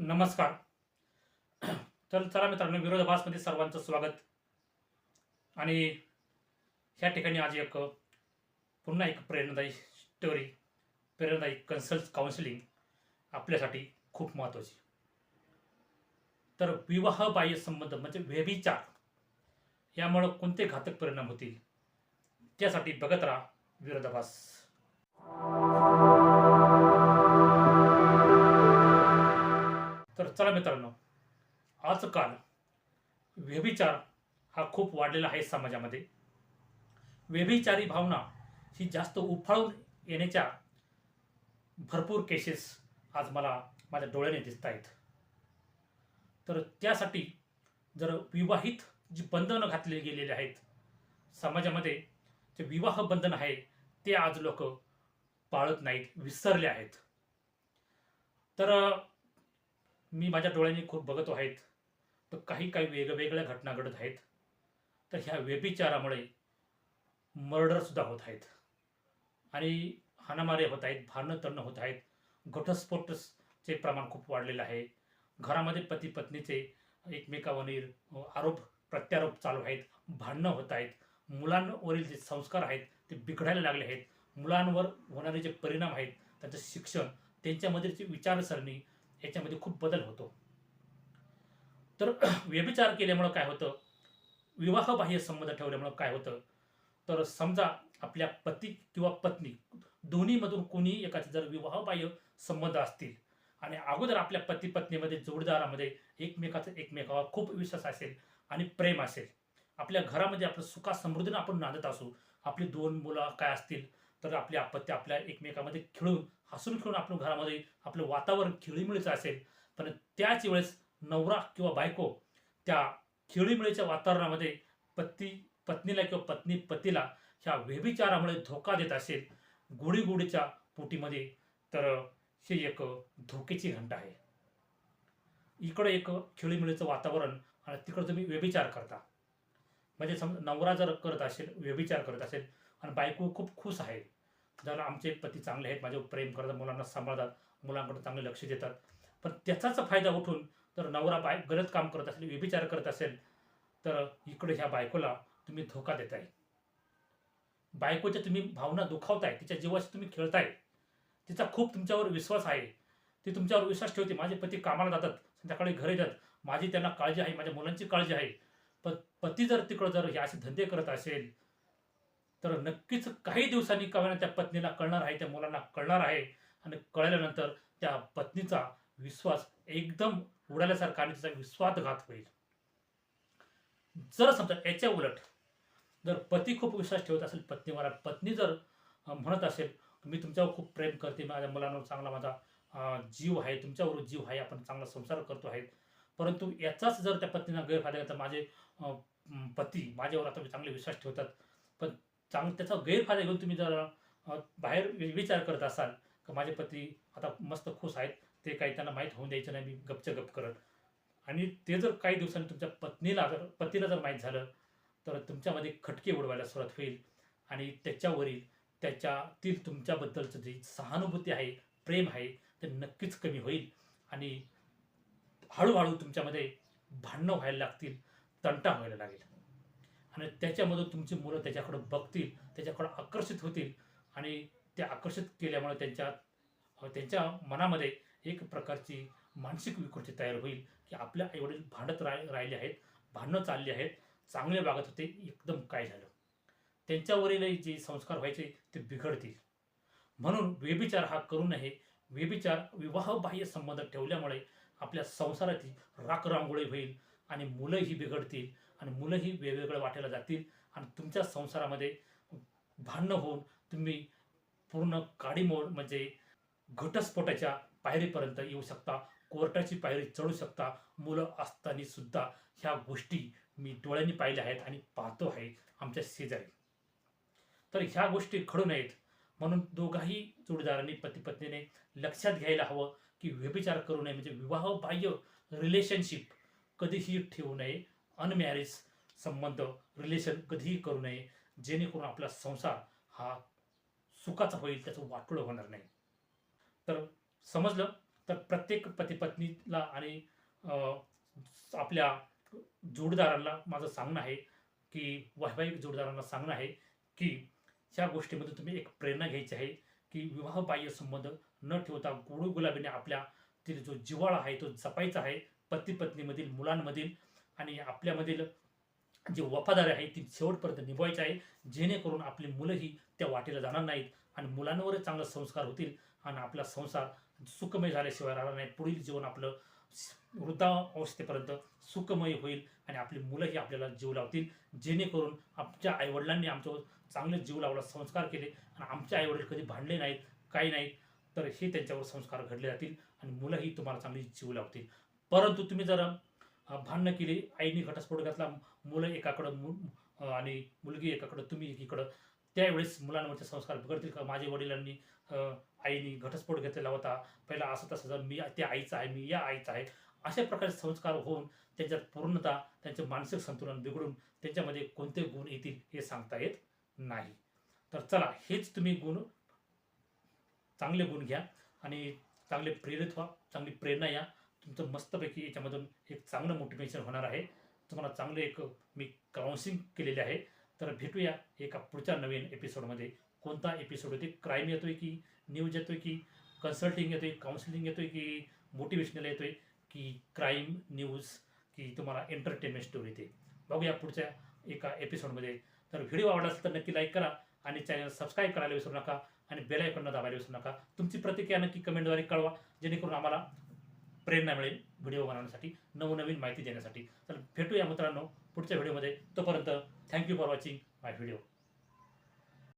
नमस्कार. तर चला मित्रांनो विरोधाभासमध्ये सर्वांचं स्वागत. आणि ह्या ठिकाणी आज एक पुन्हा एक प्रेरणादायी स्टोरी प्रेरणादायी कन्सल्ट काउन्सिलिंग आपल्यासाठी खूप महत्त्वाची तर विवाहबाह्य संबंध म्हणजे व्यभिचार यामुळं कोणते घातक परिणाम होतील? त्यासाठी बघत राहा विरोधाभास. मित्रांनो आजकाल व्यभिचार हा खूप वाढलेला आहे समाजामध्ये. व्यभिचारी भावना ही जास्त उफाळून येण्याच्या भरपूर केसेस आज मला माझ्या डोळ्याने दिसत आहेत. तर त्यासाठी जर विवाहित जी बंधनं घातली गेलेली आहेत समाजामध्ये जे विवाह बंधन आहे ते आज लोक पाळत नाहीत विसरले आहेत. तर मी माझ्या डोळ्यांनी खूप बघतो आहेत. तर काही काही वेगवेगळ्या घटना घडत आहेत. तर ह्या व्यभिचारामुळे मर्डरसुद्धा होत आहेत. आणि हाणामारे होत आहेत भांडणं तणं होत आहेत. घटस्फोटचे प्रमाण खूप वाढलेलं आहे. घरामध्ये पती पत्नीचे एकमेकावरील आरोप प्रत्यारोप चालू आहेत. भांडणं होत आहेत. मुलांवरील जे संस्कार आहेत ते बिघडायला लागले आहेत. मुलांवर होणारे जे परिणाम आहेत त्यांचं शिक्षण त्यांच्यामधील जी विचारसरणी याच्यामध्ये खूप बदल होतो. तर व्यभिचार केल्यामुळं काय होतं? विवाहबाह्य संबंध ठेवल्यामुळं काय होतं? तर समजा आपल्या पती किंवा पत्नी दोन्हीमधून कोणी एकाचे जर विवाहबाह्य संबंध असतील आणि अगोदर आपल्या पती पत्नीमध्ये जोडदारामध्ये एकमेकाचा एकमेकावर खूप विश्वास असेल आणि प्रेम असेल आपल्या घरामध्ये आपलं सुखा समृद्धीनं आपण नांदत असू आपली दोन मुलं काय असतील तर आपली आपत्ती आपल्या एकमेकामध्ये खेळून हसून खेळून आपलं घरामध्ये आपलं वातावरण खेळीमिळीचं असेल. पण त्याच वेळेस नवरा किंवा बायको त्या खेळीमिळीच्या वातावरणामध्ये पती पत्नीला किंवा पत्नी पतीला ह्या व्यभिचारामुळे धोका देत असेल गोडीगोडीच्या पोटीमध्ये तर हे एक धोकेची घंटा आहे. इकडं एक खिळीमिळीचं वातावरण आणि तिकडं तुम्ही व्यभिचार करता. म्हणजे सम नवरा जर करत असेल व्यभिचार करत असेल आणि बायको खूप खुश आहे. जर आमचे पती चांगले आहेत माझ्यावर प्रेम करतात मुलांना सांभाळतात मुलांकडे चांगले लक्ष देतात. पण त्याचाच फायदा उठून जर नवरा बाय गलत काम करत असेल व्यभिचार करत असेल तर इकडे ह्या बायकोला तुम्ही धोका देताय. बायकोच्या तुम्ही भावना दुखावताय तिच्या जीवाशी तुम्ही खेळताय. तिचा खूप तुमच्यावर विश्वास आहे. ती तुमच्यावर विश्वास ठेवते माझे पती कामाला जातात संध्याकाळी घरी येतात. माझी त्यांना काळजी आहे माझ्या मुलांची काळजी आहे. पण पती जर तिकडं जर हे असे धंदे करत असेल तर नक्कीच काही दिवसांनी का त्या पत्नीला कळणार आहे त्या मुलांना कळणार आहे. आणि कळल्यानंतर त्या पत्नीचा विश्वास एकदम उडाल्यासारखा आणि तिचा विश्वासघात होईल. जर समजा याच्या उलट जर पती खूप विश्वास ठेवत असेल पत्नीवर पत्नी जर म्हणत असेल मी तुमच्यावर खूप प्रेम करते माझ्या मुलांवर चांगला माझा जीव आहे तुमच्यावर जीव आहे आपण चांगला संसार करतो आहे. परंतु याचाच जर त्या पत्नीला गैरफायदा तर माझे पती माझ्यावर आता चांगले विश्वास ठेवतात. पण चांग त्याचा गैरफायदा घेऊन तुम्ही जर बाहेर विचार करत असाल की माझे पती आता मस्त खुश आहेत ते काही त्यांना माहीत होऊन द्यायचं नाही मी गपच्या गप करत. आणि ते जर काही दिवसांनी तुमच्या पत्नीला जर पतीला जर माहीत झालं तर तुमच्यामध्ये खटके उडवायला सुरुवात होईल. आणि त्याच्यावरील त्याच्यातील तुमच्याबद्दलचं जी सहानुभूती आहे प्रेम आहे ते नक्कीच कमी होईल. आणि हळूहळू तुमच्यामध्ये भांडणं व्हायला लागतील तंटा व्हायला लागेल. आणि त्याच्यामधून तुमची मुलं त्याच्याकडं बघतील त्याच्याकडं आकर्षित होतील. आणि ते आकर्षित केल्यामुळे त्यांच्या त्यांच्या मनामध्ये एक प्रकारची मानसिक विकृती तयार होईल की आपल्या आईवडील भांडत राह राहिले आहेत भांडणं चालली आहेत चांगले वागत होते एकदम काय झालं? त्यांच्यावरील जे संस्कार व्हायचे ते बिघडतील. म्हणून व्यभिचार हा करू नये. व्यभिचार विवाहबाह्य संबंध ठेवल्यामुळे आपल्या संसाराची राखरांगोळी होईल. आणि मुलंही बिघडतील आणि मुलंही वेगवेगळ्या वाटेला जातील आणि तुमच्या संसारामध्ये भांडणं होऊन तुम्ही पूर्ण काडीमोड म्हणजे घटस्फोटाच्या पायरीपर्यंत येऊ शकता कोर्टाची पायरी चढू शकता मुलं असताना सुद्धा ह्या गोष्टी मी डोळ्यांनी पाहिल्या आहेत आणि पाहतो आहे आमच्या शेजारी. तर ह्या गोष्टी घडू नयेत म्हणून दोघाही जोडीदारांनी पती पत्नीने लक्षात घ्यायला हवं की व्यभिचार करू नये म्हणजे विवाहबाह्य रिलेशनशिप कधीही ठेवू नये. अनमॅरेज संबंध रिलेशन कधीही करू नये. जेणेकरून आपला संसार हा सुखाचा होईल त्याचं वाटोळं होणार नाही. तर समजलं? तर प्रत्येक पतीपत्नीला आणि आपल्या जोडदारांना माझं सांगणं आहे की वैवाहिक जोडदारांना सांगणं आहे की ह्या गोष्टीमध्ये तुम्ही एक प्रेरणा घ्यायची आहे की विवाहबाह्य संबंध न ठेवता गुळगुलाबीने आपल्या तिथे जो जिव्हाळा आहे तो जपायचा आहे पती पत्नीमधील मुलांमधील आणि आपल्यामधील जी वफादारी आहे ती शेवटपर्यंत निभवायची आहे. जेणेकरून आपली मुलंही त्या वाटेला जाणार नाहीत आणि मुलांवरच चांगले संस्कार होतील आणि आपला संसार सुखमय झाल्याशिवाय राहणार नाही. पुढील जीवन आपलं वृद्धावस्थेपर्यंत सुखमय होईल आणि आपली मुलंही आपल्याला जीव लावतील. जेणेकरून आमच्या आईवडिलांनी आमच्यावर चांगले जीव लावला संस्कार केले आणि आमचे आईवडील कधी भांडले नाहीत काही नाहीत तर हे त्यांच्यावर संस्कार घडले जातील आणि मुलंही तुम्हाला चांगली जीव लावतील. परंतु तुम्ही जर भांडणं केली आईने घटस्फोट घातला मुलं एकाकडं मु आणि मुलगी एकाकडं तुम्ही एकीकडं त्यावेळेस मुलांवरचे संस्कार बिघडतील का? माझ्या वडिलांनी आईनी आईने घटस्फोट घेतलेला होता. पहिला असं तसं जर मी त्या आईचा आहे मी या आईचा आहे. अशा प्रकारे संस्कार होऊन त्यांच्यात पूर्णता त्यांचे मानसिक संतुलन बिघडून त्यांच्यामध्ये कोणते गुण येतील हे सांगता येत नाही. तर चला हेच तुम्ही गुण चांगले गुण घ्या आणि चांगले प्रेरित व्हा चांगली प्रेरणा या. तुमचं मस्तपैकी याच्यामधून एक चांगलं मोटिवेशन होणार आहे. तुम्हाला चांगलं एक मी काउन्सिलिंग केलेले आहे. तर भेटूया एका पुढच्या नवीन एपिसोडमध्ये कोणता एपिसोड येतोय क्राईम येतोय की न्यूज येतोय की कन्सल्टिंग येतोय काउन्सिलिंग येतोय की मोटिवेशनल येतोय की क्राईम न्यूज की तुम्हाला एंटरटेनमेंट स्टोरी येते बघूया पुढच्या एका एपिसोडमध्ये तर व्हिडिओ आवडला असेल तर नक्की लाईक करा आणि चॅनल सबस्क्राईब करायला विसरू नका आणि बेल आयकॉनला दाबायला विसरू नका. तुमची प्रतिक्रिया नक्की कमेंटद्वारे कळवा जेणेकरून आम्हाला प्रेरणा मिळेल व्हिडिओ बनवण्यासाठी नवनवीन माहिती देण्यासाठी. तर भेटूया मित्रांनो पुढच्या व्हिडिओमध्ये. तोपर्यंत thank you for watching my video